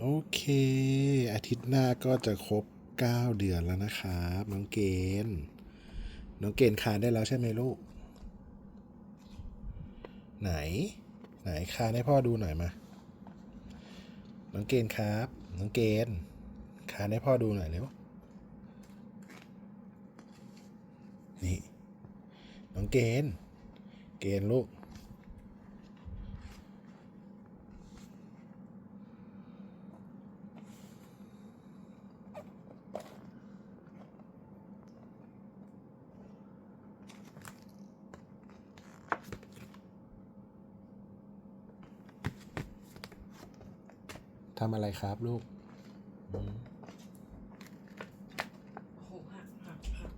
โอเค อาทิตย์หน้าก็จะครบ 9 เดือนแล้วนะครับ น้องเกณฑ์น้องเกณฑ์คานได้แล้วใช่ไหมลูก ไหน ไหนคานให้พ่อดูหน่อยมา น้องเกณฑ์ครับ น้องเกณฑ์คานให้พ่อดูหน่อยเร็ว นี่ น้องเกณฑ์เกณฑ์ลูกำอะไรครับลูกโอ้โหหักหักหัก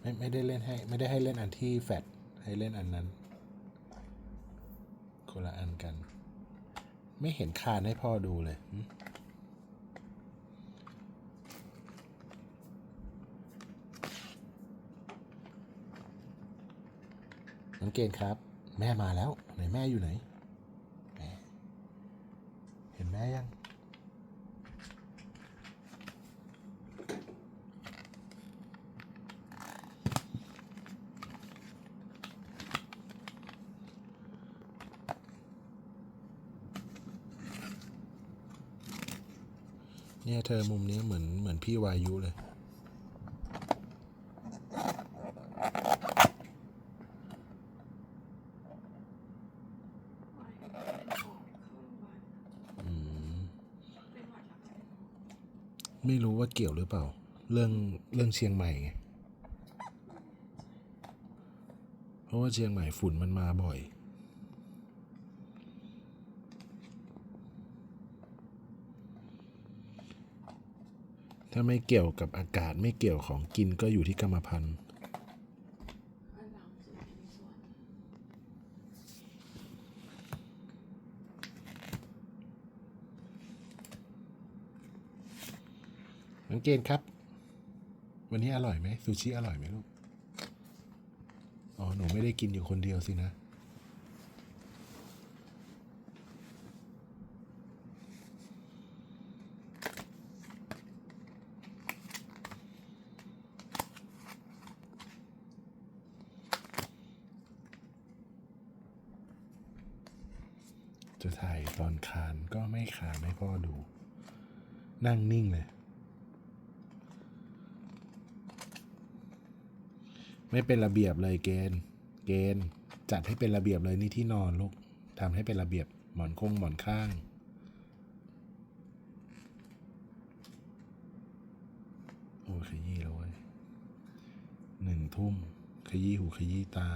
ไม่ไม่ได้เล่นให้ ไม่ได้ให้เล่นอันที่แฟดให้เล่นอันนั้นคนละอันกัน ไม่เห็นคานให้พ่อดูเลยหึน้องเกณฑ์ครับ แม่มาแล้ว ไหนแม่อยู่ไหนแม่เห็นแม่ยัง เนี่ยเธอมุมนี้เหมือนเหมือนพี่วายุเลยอืมไม่รู้ว่าเกี่ยวหรือเปล่า เรื่องเรื่องเชียงใหม่ไงเพราะว่าเชียงใหม่ฝุ่นมันมาบ่อย ถ้าไม่เกี่ยวกับอากาศไม่เกี่ยวของกินก็อยู่ที่กรรมพันธุ์อันหลังสุดในสวนน้องเกณฑ์ครับ วันนี้อร่อยไหมซูชิอร่อยไหมลูก อ๋อ หนูไม่ได้กินอยู่คนเดียวสินะ จะถ่ายตอนคานก็ไม่คานให้พ่อดู นั่งนิ่งเลย ไม่เป็นระเบียบเลยเกณฑ์ เกณฑ์จัดให้เป็นระเบียบเลยนี่ที่นอนลูกทำให้เป็นระเบียบหมอนคงหมอนข้างโอ้ขยี้แล้วเว้ยหนึ่งทุ่ม ขยี้หูขยี้ตา